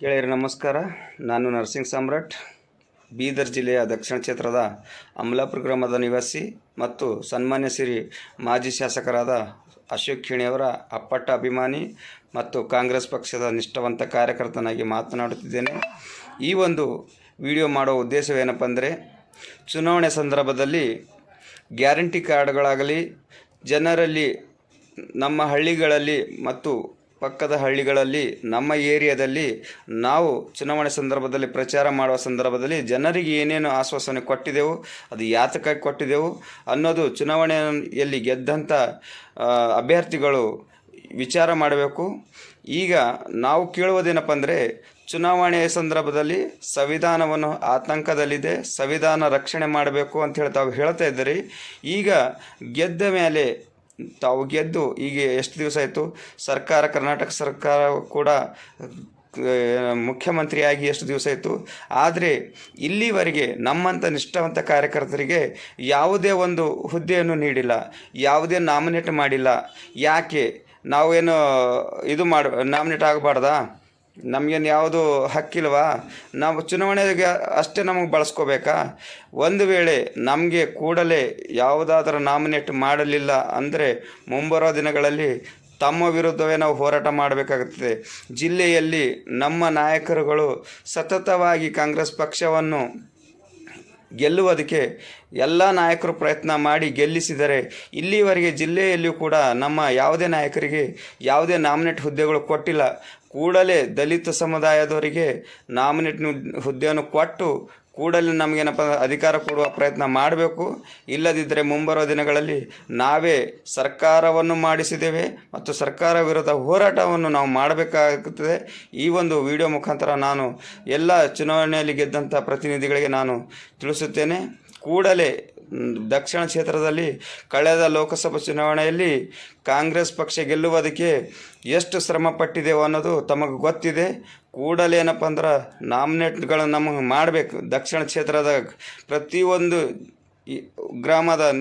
ಗೆಳೆಯರು, ನಮಸ್ಕಾರ. ನಾನು ನರ್ಸಿಂಗ್ ಸಾಮ್ರಾಟ್. ಬೀದರ್ ಜಿಲ್ಲೆಯ ದಕ್ಷಿಣ ಕ್ಷೇತ್ರದ ಅಮಲಾಪುರ ಗ್ರಾಮದ ನಿವಾಸಿ ಮತ್ತು ಸನ್ಮಾನ್ಯ ಸಿರಿ ಮಾಜಿ ಶಾಸಕರಾದ ಅಶೋಕ್ ಖೇಣಿಯವರ ಅಪ್ಪಟ್ಟ ಅಭಿಮಾನಿ ಮತ್ತು ಕಾಂಗ್ರೆಸ್ ಪಕ್ಷದ ನಿಷ್ಠಾವಂತ ಕಾರ್ಯಕರ್ತನಾಗಿ ಮಾತನಾಡುತ್ತಿದ್ದೇನೆ. ಈ ಒಂದು ವಿಡಿಯೋ ಮಾಡೋ ಉದ್ದೇಶವೇನಪ್ಪ ಅಂದರೆ, ಚುನಾವಣೆ ಸಂದರ್ಭದಲ್ಲಿ ಗ್ಯಾರಂಟಿ ಕಾರ್ಡ್ಗಳಾಗಲಿ, ಜನರಲ್ಲಿ ನಮ್ಮ ಹಳ್ಳಿಗಳಲ್ಲಿ ಮತ್ತು ಪಕ್ಕದ ಹಳ್ಳಿಗಳಲ್ಲಿ, ನಮ್ಮ ಏರಿಯಾದಲ್ಲಿ ನಾವು ಚುನಾವಣೆ ಸಂದರ್ಭದಲ್ಲಿ ಪ್ರಚಾರ ಮಾಡುವ ಸಂದರ್ಭದಲ್ಲಿ ಜನರಿಗೆ ಏನೇನು ಆಶ್ವಾಸನೆ ಕೊಟ್ಟಿದ್ದೆವು ಅದು ಯಾತಕ್ಕಾಗಿ ಕೊಟ್ಟಿದ್ದೆವು ಅನ್ನೋದು ಚುನಾವಣೆಯಲ್ಲಿ ಗೆದ್ದಂಥ ಅಭ್ಯರ್ಥಿಗಳು ವಿಚಾರ ಮಾಡಬೇಕು. ಈಗ ನಾವು ಕೇಳುವುದೇನಪ್ಪ ಅಂದರೆ ಚುನಾವಣೆಯ ಸಂದರ್ಭದಲ್ಲಿ ಸಂವಿಧಾನವನ್ನು ಆತಂಕದಲ್ಲಿದೆ, ಸಂವಿಧಾನ ರಕ್ಷಣೆ ಮಾಡಬೇಕು ಅಂತ ಹೇಳಿ ತಾವು ಹೇಳ್ತಾ ಇದ್ದೀರಿ. ಈಗ ಗೆದ್ದ ಮೇಲೆ ತಾವು ಗೆದ್ದು ಈಗ ಎಷ್ಟು ದಿವಸ ಆಯಿತು? ಸರ್ಕಾರ, ಕರ್ನಾಟಕ ಸರ್ಕಾರ ಕೂಡ ಮುಖ್ಯಮಂತ್ರಿಯಾಗಿ ಎಷ್ಟು ದಿವಸ ಆಯಿತು? ಆದರೆ ಇಲ್ಲಿವರೆಗೆ ನಮ್ಮಂಥ ನಿಷ್ಠಾವಂತ ಕಾರ್ಯಕರ್ತರಿಗೆ ಯಾವುದೇ ಒಂದು ಹುದ್ದೆಯನ್ನು ನೀಡಿಲ್ಲ, ಯಾವುದೇ ನಾಮಿನೇಟ್ ಮಾಡಿಲ್ಲ. ಯಾಕೆ? ನಾವೇನು ಇದು ಮಾಡ, ನಾಮಿನೇಟ್ ಆಗಬಾರ್ದಾ? ನಮಗೇನು ಯಾವುದು ಹಕ್ಕಿಲ್ವಾ? ನಾವು ಚುನಾವಣೆಗೆ ಅಷ್ಟೇ ನಮಗೆ ಬಳಸ್ಕೋಬೇಕಾ? ಒಂದು ವೇಳೆ ನಮಗೆ ಕೂಡಲೇ ಯಾವುದಾದ್ರೂ ನಾಮಿನೇಟ್ ಮಾಡಲಿಲ್ಲ ಅಂದರೆ ಮುಂಬರೋ ದಿನಗಳಲ್ಲಿ ತಮ್ಮ ವಿರುದ್ಧವೇ ನಾವು ಹೋರಾಟ ಮಾಡಬೇಕಾಗುತ್ತದೆ ಜಿಲ್ಲೆಯಲ್ಲಿ ನಮ್ಮ ನಾಯಕರುಗಳು ಸತತವಾಗಿ ಕಾಂಗ್ರೆಸ್ ಪಕ್ಷವನ್ನು ಗೆಲ್ಲುವುದಕ್ಕೆ ಎಲ್ಲ ನಾಯಕರು ಪ್ರಯತ್ನ ಮಾಡಿ ಗೆಲ್ಲಿಸಿದರೆ ಇಲ್ಲಿವರೆಗೆ ಜಿಲ್ಲೆಯಲ್ಲಿಯೂ ಕೂಡ ನಮ್ಮ ಯಾವುದೇ ನಾಯಕರಿಗೆ ಯಾವುದೇ ನಾಮಿನೇಟ್ ಹುದ್ದೆಗಳು ಕೊಟ್ಟಿಲ್ಲ. ಕೂಡಲೇ ದಲಿತ ಸಮುದಾಯದವರಿಗೆ ನಾಮಿನೇಟ್ ಹುದ್ದೆಯನ್ನು ಕೊಟ್ಟು ಕೂಡಲೇ ನಮಗೇನಪ್ಪ ಅಧಿಕಾರ ಕೊಡುವ ಪ್ರಯತ್ನ ಮಾಡಬೇಕು. ಇಲ್ಲದಿದ್ದರೆ ಮುಂಬರುವ ದಿನಗಳಲ್ಲಿ ನಾವೇ ಸರ್ಕಾರವನ್ನು ಮಾಡಿಸಿದ್ದೇವೆ ಮತ್ತು ಸರ್ಕಾರ ವಿರುದ್ಧ ಹೋರಾಟವನ್ನು ನಾವು ಮಾಡಬೇಕಾಗುತ್ತದೆ. ಈ ಒಂದು ವಿಡಿಯೋ ಮುಖಾಂತರ ನಾನು ಎಲ್ಲ ಚುನಾವಣೆಯಲ್ಲಿ ಗೆದ್ದಂಥ ಪ್ರತಿನಿಧಿಗಳಿಗೆ ನಾನು ತಿಳಿಸುತ್ತೇನೆ. ಕೂಡಲೇ ದಕ್ಷಿಣ ಕ್ಷೇತ್ರದಲ್ಲಿ ಕಳೆದ ಲೋಕಸಭಾ ಚುನಾವಣೆಯಲ್ಲಿ ಕಾಂಗ್ರೆಸ್ ಪಕ್ಷ ಗೆಲ್ಲುವುದಕ್ಕೆ ಎಷ್ಟು ಶ್ರಮ ಪಟ್ಟಿದೆವು ಅನ್ನೋದು ತಮಗೆ ಗೊತ್ತಿದೆ. ಕೂಡಲೇ ಏನಪ್ಪ ಅಂದ್ರೆ ನಾಮಿನೇಟ್ಗಳನ್ನು ನಮಗೆ ಮಾಡಬೇಕು. ದಕ್ಷಿಣ ಕ್ಷೇತ್ರದ ಪ್ರತಿಯೊಂದು ಗ್ರಾಮದ